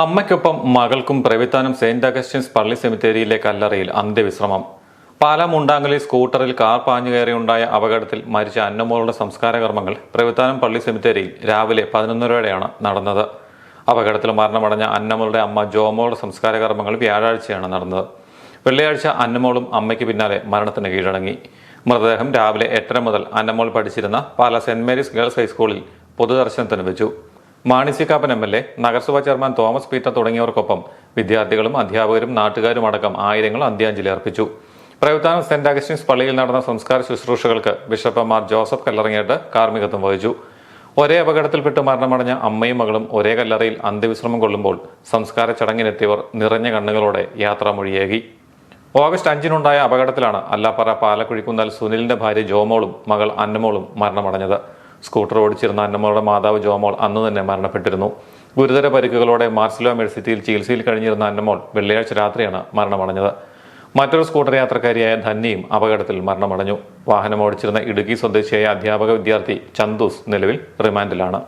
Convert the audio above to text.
അമ്മയ്ക്കൊപ്പം മകൾക്കും Pravithanam Saint Augustine's പള്ളി സെമിത്തേരിയിലെ കല്ലറയിൽ അന്ത്യവിശ്രമം. പാലാ മുണ്ടാങ്കലിൽ സ്കൂട്ടറിൽ കാർ പാഞ്ഞു കയറിയുണ്ടായ അപകടത്തിൽ മരിച്ച അന്നമോളുടെ സംസ്കാര കർമ്മങ്ങൾ പ്രവിത്താനം പള്ളി സെമിത്തേരിയിൽ രാവിലെ പതിനൊന്നരയോടെയാണ് നടന്നത്. അപകടത്തിൽ മരണമടഞ്ഞ അന്നമോളുടെ അമ്മ ജോമോളുടെ സംസ്കാര കർമ്മങ്ങൾ വ്യാഴാഴ്ചയാണ് നടന്നത്. വെള്ളിയാഴ്ച അന്നമോളും അമ്മയ്ക്ക് പിന്നാലെ മരണത്തിന് കീഴടങ്ങി. മൃതദേഹം രാവിലെ എട്ടര മുതൽ അന്നമോൾ പഠിച്ചിരുന്ന പാലാ സെന്റ് മേരീസ് ഗേൾസ് ഹൈസ്കൂളിൽ പൊതുദർശനത്തിന് വെച്ചു. Mani C Kappan M L A നഗരസഭാ ചെയർമാൻ തോമസ് പീറ്റർ തുടങ്ങിയവർക്കൊപ്പം വിദ്യാർത്ഥികളും അധ്യാപകരും നാട്ടുകാരും അടക്കം ആയിരങ്ങൾ അന്ത്യാഞ്ജലി അർപ്പിച്ചു. പ്രവിത്താനം സെന്റ് അഗസ്റ്റിൻസ് പള്ളിയിൽ നടന്ന സംസ്കാര ശുശ്രൂഷകൾക്ക് ബിഷപ്പമാർ ജോസഫ് കല്ലറങ്ങേട്ട് കാർമ്മികത്വം വഹിച്ചു. ഒരേ അപകടത്തിൽപ്പെട്ട് മരണമടഞ്ഞ അമ്മയും മകളും ഒരേ കല്ലറയിൽ അന്ത്യവിശ്രമം കൊള്ളുമ്പോൾ സംസ്കാര ചടങ്ങിനെത്തിയവർ നിറഞ്ഞ കണ്ണുകളോടെ യാത്രാമൊഴിയേകി. ഓഗസ്റ്റ് അഞ്ചിനുണ്ടായ അപകടത്തിലാണ് അല്ലാപ്പറ പാലക്കുഴിക്കുന്നൽ സുനിലിന്റെ ഭാര്യ ജോമോളും മകൾ അന്നമോളും മരണമടഞ്ഞത്. സ്കൂട്ടർ ഓടിച്ചിരുന്ന അന്നമ്മളുടെ മാതാവ് ജോമോൾ അന്ന് തന്നെ മരണപ്പെട്ടിരുന്നു. ഗുരുതര പരിക്കുകളോടെ മാർസിലോ മെഡിസിറ്റിയിൽ ചികിത്സയിൽ കഴിഞ്ഞിരുന്ന അന്നമോൾ വെള്ളിയാഴ്ച രാത്രിയാണ് മരണമടഞ്ഞത്. മറ്റൊരു സ്കൂട്ടർ യാത്രക്കാരിയായ ധന്യയും അപകടത്തിൽ മരണമടഞ്ഞു. വാഹനം ഓടിച്ചിരുന്ന ഇടുക്കി സ്വദേശിയായ അധ്യാപക വിദ്യാർത്ഥി ചന്തുസ് നിലവിൽ റിമാൻഡിലാണ്.